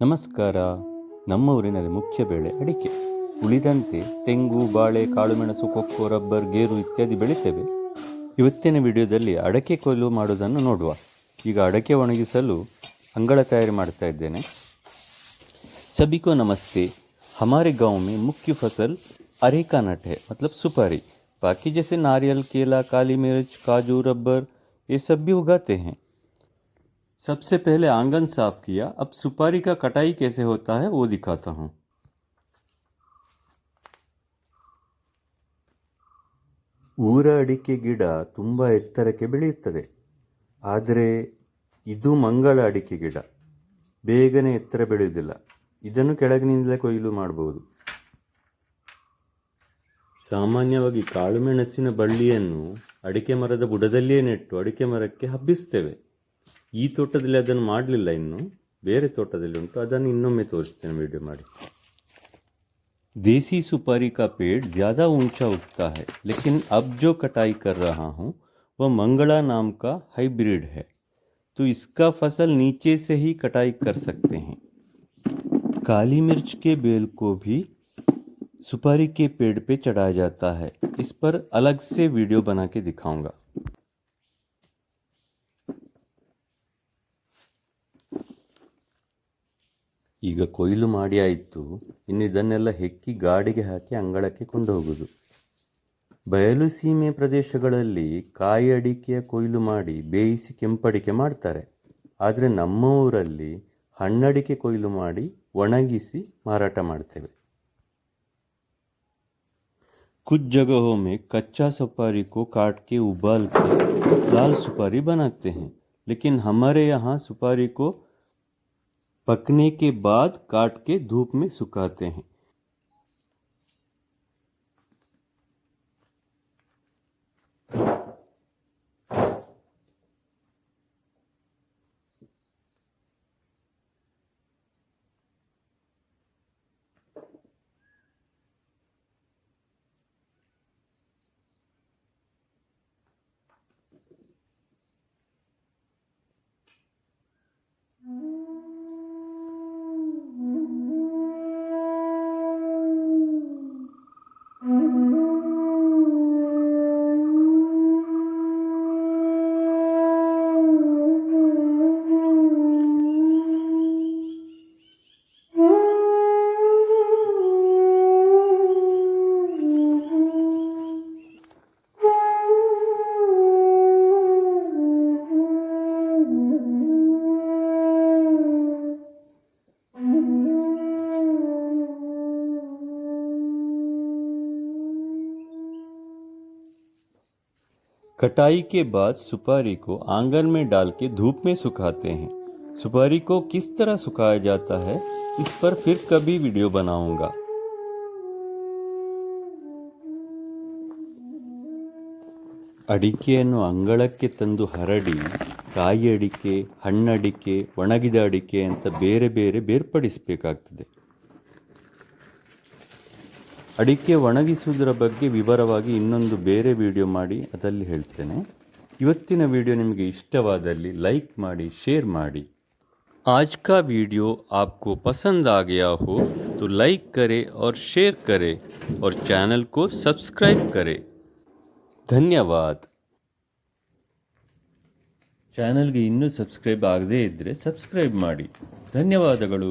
ನಮಸ್ಕಾರ ನಮ್ಮ ಊರಿನಲ್ಲಿ ಮುಖ್ಯ ಬೆಳೆ ಅಡಿಕೆ ಉಳಿದಂತೆ ತೆಂಗು ಬಾಳೆ ಕಾಳುಮೆಣಸು ಕೊಕ್ಕೋ ರಬ್ಬರ್ ಗೇರು ಇತ್ಯಾದಿ ಬೆಳಿತೇವೆ ಇವತ್ತಿನ ವಿಡಿಯೋದಲ್ಲಿ ಅಡಕೆ ಕೊಯ್ಲು ಮಾಡೋದನ್ನು ನೋಡುವ ಈಗ ಅಡಕೆ ಒಣಗಿಸಲು ಅಂಗಳ ತಯಾರಿ ಮಾಡ್ತಾ ಇದ್ದೇನೆ सभी को नमस्ते हमारे गांव में मुख्य फसल अरेका नट है मतलब सुपारी बाकी जैसे नारियल केला काली मिर्च काजू रबर ये सब भी उगाते हैं सबसे पहले आंगन साफ किया अब सुपारी का कटाई कैसे होता है वो दिखाता हूँ ಊರ ಅಡಿಕೆ ಗಿಡ ತುಂಬ ಎತ್ತರಕ್ಕೆ ಬೆಳೆಯುತ್ತದೆ ಆದರೆ ಇದು ಮಂಗಳ ಅಡಿಕೆ ಗಿಡ ಬೇಗನೆ ಎತ್ತರ ಬೆಳೆಯುವುದಿಲ್ಲ ಇದನ್ನು ಕೆಳಗಿನಿಂದಲೇ ಕೊಯ್ಲು ಮಾಡಬಹುದು ಸಾಮಾನ್ಯವಾಗಿ ಕಾಳುಮೆಣಸಿನ ಬಳ್ಳಿಯನ್ನು ಅಡಿಕೆ ಮರದ ಬುಡದಲ್ಲಿಯೇ ನೆಟ್ಟು ಅಡಿಕೆ ಮರಕ್ಕೆ ಹಬ್ಬಿಸ್ತೇವೆ ಈ ತೋಟದಲ್ಲಿ ಅದನ್ನು ಮಾಡಲಿಲ್ಲ ಇನ್ನು ಬೇರೆ ತೋಟದಲ್ಲಿ ಉಂಟು ಅದನ್ನು ಇನ್ನೊಮ್ಮೆ ತೋರಿಸ್ತೇನೆ ವಿಡಿಯೋ ಮಾಡಿ देसी सुपारी का पेड़ ज़्यादा ऊंचा उगता है लेकिन अब जो कटाई कर रहा हूँ वह मंगला नाम का हाइब्रिड है तो इसका फसल नीचे से ही कटाई कर सकते हैं काली मिर्च के बेल को भी सुपारी के पेड़ पे चढ़ाया जाता है इस पर अलग से वीडियो बना के दिखाऊंगा ಈಗ ಕೊಯ್ಲು ಮಾಡಿ ಆಯಿತು ಇನ್ನು ಇದನ್ನೆಲ್ಲ ಹೆಕ್ಕಿ ಗಾಡಿಗೆ ಹಾಕಿ ಅಂಗಳಕ್ಕೆ ಕೊಂಡು ಹೋಗುದು ಬಯಲು ಸೀಮೆ ಪ್ರದೇಶಗಳಲ್ಲಿ ಕಾಯಿ ಅಡಿಕೆಯ ಕೊಯ್ಲು ಮಾಡಿ ಬೇಯಿಸಿ ಕೆಂಪಡಿಕೆ ಮಾಡ್ತಾರೆ ಆದರೆ ನಮ್ಮ ಊರಲ್ಲಿ ಹಣ್ಣಡಿಕೆ ಕೊಯ್ಲು ಮಾಡಿ ಒಣಗಿಸಿ ಮಾರಾಟ ಮಾಡ್ತೇವೆ कुछ जगहों में कच्चा सुपारी को काट के उबाल के लाल सुपारी बनाते हैं लेकिन हमारे यहाँ सुपारी को पकने के बाद काट के धूप में सुखाते हैं। कटाई के बाद सुपारी को आंगन में डाल के धूप में सुखाते हैं सुपारी को किस तरह सुखाया जाता है इस पर फिर कभी वीडियो बनाऊंगा ಅಡಿಕೆಯನ್ನು ಅಂಗಳಕ್ಕೆ ತಂದು ಹರಡಿ ಕಾಯಿ ಅಡಿಕೆ ಹಣ್ಣಡಿಕೆ ಒಣಗಿದ ಅಡಿಕೆ ಅಂತ ಬೇರೆ ಬೇರೆ ಬೇರ್ಪಡಿಸಬೇಕಾಗ್ತದೆ ಅಡಿಕೆ ಒಣಗಿಸುವುದರ ಬಗ್ಗೆ ವಿವರವಾಗಿ ಇನ್ನೊಂದು ಬೇರೆ ವಿಡಿಯೋ ಮಾಡಿ ಅದರಲ್ಲಿ ಹೇಳ್ತೇನೆ ಇವತ್ತಿನ ವಿಡಿಯೋ ನಿಮಗೆ ಇಷ್ಟವಾದಲ್ಲಿ ಲೈಕ್ ಮಾಡಿ ಶೇರ್ ಮಾಡಿ आज का वीडियो आपको पसंद आ गया हो तो लाइक करें और शेयर करें और चैनल को सब्सक्राइब करें ಧನ್ಯವಾದ ಚಾನಲ್ಗೆ ಇನ್ನೂ ಸಬ್ಸ್ಕ್ರೈಬ್ ಆಗದೇ ಇದ್ದರೆ ಸಬ್ಸ್ಕ್ರೈಬ್ ಮಾಡಿ ಧನ್ಯವಾದಗಳು